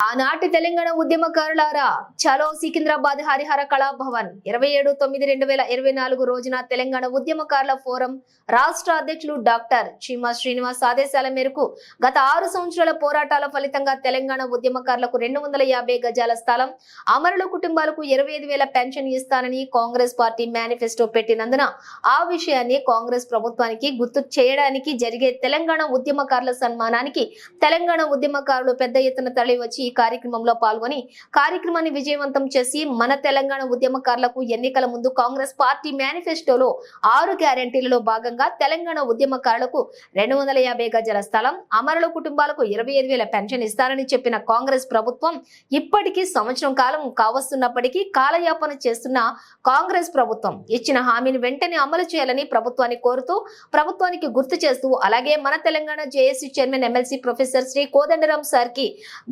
ఆనాటి తెలంగాణ ఉద్యమకారులారా చలో సికింద్రాబాద్ హరిహర కళాభవన్. ఇరవై ఏడు తొమ్మిది రెండు వేల ఇరవై నాలుగు రోజున తెలంగాణ ఉద్యమకారుల ఫోరం రాష్ట్ర అధ్యక్షులు డాక్టర్ చీమా శ్రీనివాస్ ఆదేశాల మేరకు గత ఆరు సంవత్సరాల పోరాటాల ఫలితంగా తెలంగాణ ఉద్యమకారులకు రెండు వందల యాభై గజాల స్థలం అమరుల కుటుంబాలకు ఇరవై ఐదు వేల పెన్షన్ ఇస్తానని కాంగ్రెస్ పార్టీ మేనిఫెస్టో పెట్టినందున ఆ విషయాన్ని కాంగ్రెస్ ప్రభుత్వానికి గుర్తు చేయడానికి జరిగే తెలంగాణ ఉద్యమకారుల సన్మానానికి తెలంగాణ ఉద్యమకారులు పెద్ద ఎత్తున తరలి వచ్చి ఈ కార్యక్రమంలో పాల్గొని కార్యక్రమాన్ని విజయవంతం చేసి మన తెలంగాణ ఉద్యమకారులకు ఎన్నికల ముందు కాంగ్రెస్ పార్టీ మేనిఫెస్టోలో ఆరు గ్యారంటీలలో భాగంగా తెలంగాణ ఉద్యమకారులకు రెండు వందల యాభై గజల స్థలం అమరుల కుటుంబాలకు ఇరవై ఐదు వేల పెన్షన్ ఇస్తారని చెప్పిన కాంగ్రెస్ ప్రభుత్వం ఇప్పటికీ సంవత్సరం కాలం కావస్తున్నప్పటికీ కాలయాపన చేస్తున్న కాంగ్రెస్ ప్రభుత్వం. ఇచ్చిన హామీని వెంటనే అమలు చేయాలని ప్రభుత్వాన్ని కోరుతూ ప్రభుత్వానికి గుర్తు చేస్తూ అలాగే మన Telangana JAC chairman MLC professor Shri Kodandaram సార్కి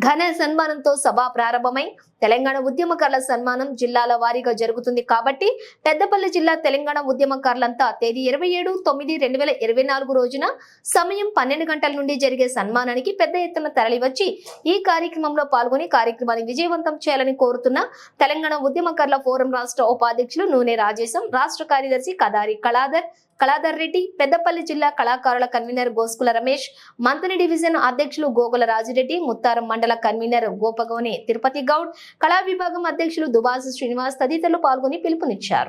ఘన సన్మానంతో సభ ప్రారంభమై తెలంగాణ ఉద్యమకారుల సన్మానం జిల్లాల వారీగా జరుగుతుంది. కాబట్టి పెద్దపల్లి జిల్లా తెలంగాణ ఉద్యమకారులంతా తేదీ ఇరవై ఏడు తొమ్మిది రెండు వేల ఇరవై నాలుగు రోజున సమయం పన్నెండు గంటల నుండి జరిగే సన్మానానికి పెద్ద ఎత్తున తరలివచ్చి ఈ కార్యక్రమంలో పాల్గొని కార్యక్రమాన్ని విజయవంతం చేయాలని కోరుతున్న తెలంగాణ ఉద్యమకారుల ఫోరం రాష్ట్ర ఉపాధ్యక్షులు నూనె రాజేశం రాష్ట్ర కార్యదర్శి కదారి కళాధర్ కళాధర్ రెడ్డి పెద్దపల్లి జిల్లా కళాకారుల కన్వీనర్ గోస్కుల రమేష్ మంత్రి డివిజన్ అధ్యక్షులు గోగుల రాజిరెడ్డి ముత్తారం మండల కన్వీనర్ కన్వీనర్ గోపగోని తిరుపతి గౌడ్ కళా విభాగం అధ్యక్షులు దుబాసు శ్రీనివాస్ తదితరులు పాల్గొని పిలుపునిచ్చారు.